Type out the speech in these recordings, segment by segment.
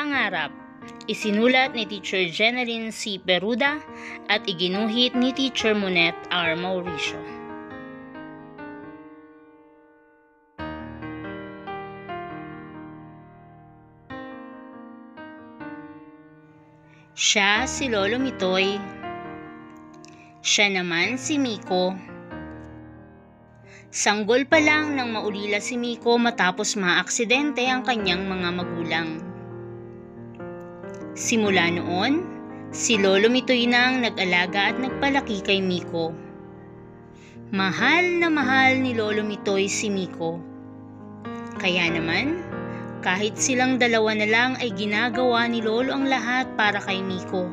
Pangarap Isinulat ni Teacher Jeneline C. Peruda at iginuhit ni Teacher Monet R. Mauricio. Siya si Lolo Mitoy. Siya naman si Miko. Sanggol pa lang nang maulila si Miko matapos maaksidente ang kanyang mga magulang. Simula noon, si Lolo Mitoy na ang nag-alaga at nagpalaki kay Miko. Mahal na mahal ni Lolo Mitoy si Miko. Kaya naman, kahit silang dalawa na lang ay ginagawa ni Lolo ang lahat para kay Miko.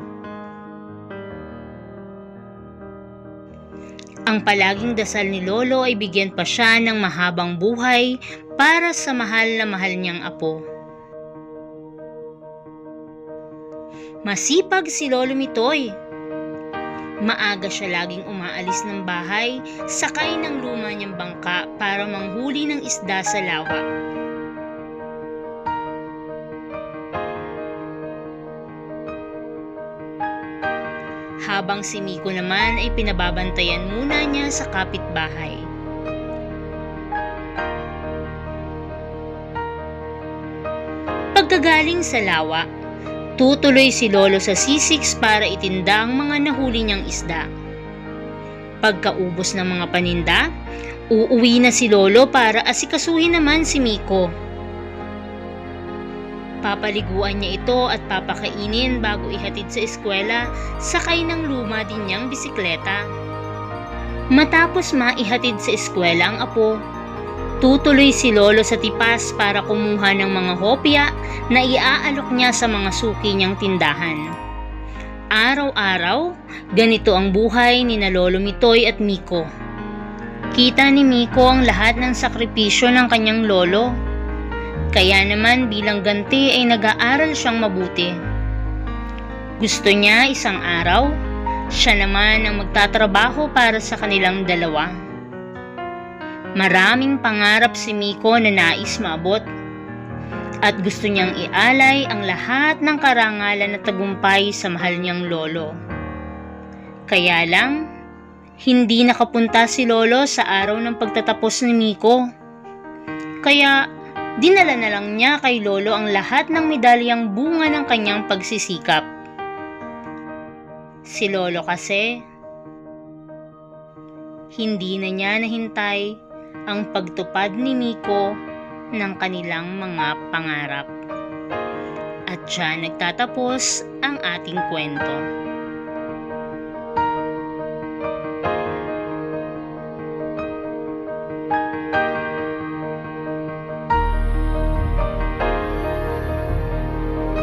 Ang palaging dasal ni Lolo ay bigyan pa siya ng mahabang buhay para sa mahal na mahal niyang apo. Masipag si Lolo Mitoy. Maaga siya laging umaalis ng bahay, sakay ng luma niyang bangka para manghuli ng isda sa lawa. Habang si Miko naman ay pinababantayan muna niya sa kapitbahay. Pagkagaling sa lawa, tutuloy si Lolo sa C6 para itinda ang mga nahuli niyang isda. Pagkaubos ng mga paninda, uuwi na si Lolo para asikasuhin naman si Miko. Papaliguan niya ito at papakainin bago ihatid sa eskwela, sakay ng luma din niyang bisikleta. Matapos maihatid sa eskwela ang apo, tutuloy si Lolo sa tipas para kumuha ng mga hopya na iaalok niya sa mga suki niyang tindahan. Araw-araw, ganito ang buhay ni na Lolo Mitoy at Miko. Kita ni Miko ang lahat ng sakripisyo ng kanyang lolo. Kaya naman bilang ganti ay nag-aaral siyang mabuti. Gusto niya isang araw, siya naman ang magtatrabaho para sa kanilang dalawa. Maraming pangarap si Miko na nais maabot at gusto niyang ialay ang lahat ng karangalan at tagumpay sa mahal niyang lolo. Kaya lang, hindi nakapunta si lolo sa araw ng pagtatapos ni Miko. Kaya dinala na lang niya kay lolo ang lahat ng medalyang bunga ng kanyang pagsisikap. Si lolo kasi, hindi na niya nahintay ang pagtupad ni Miko ng kanilang mga pangarap. At siya nagtatapos ang ating kwento.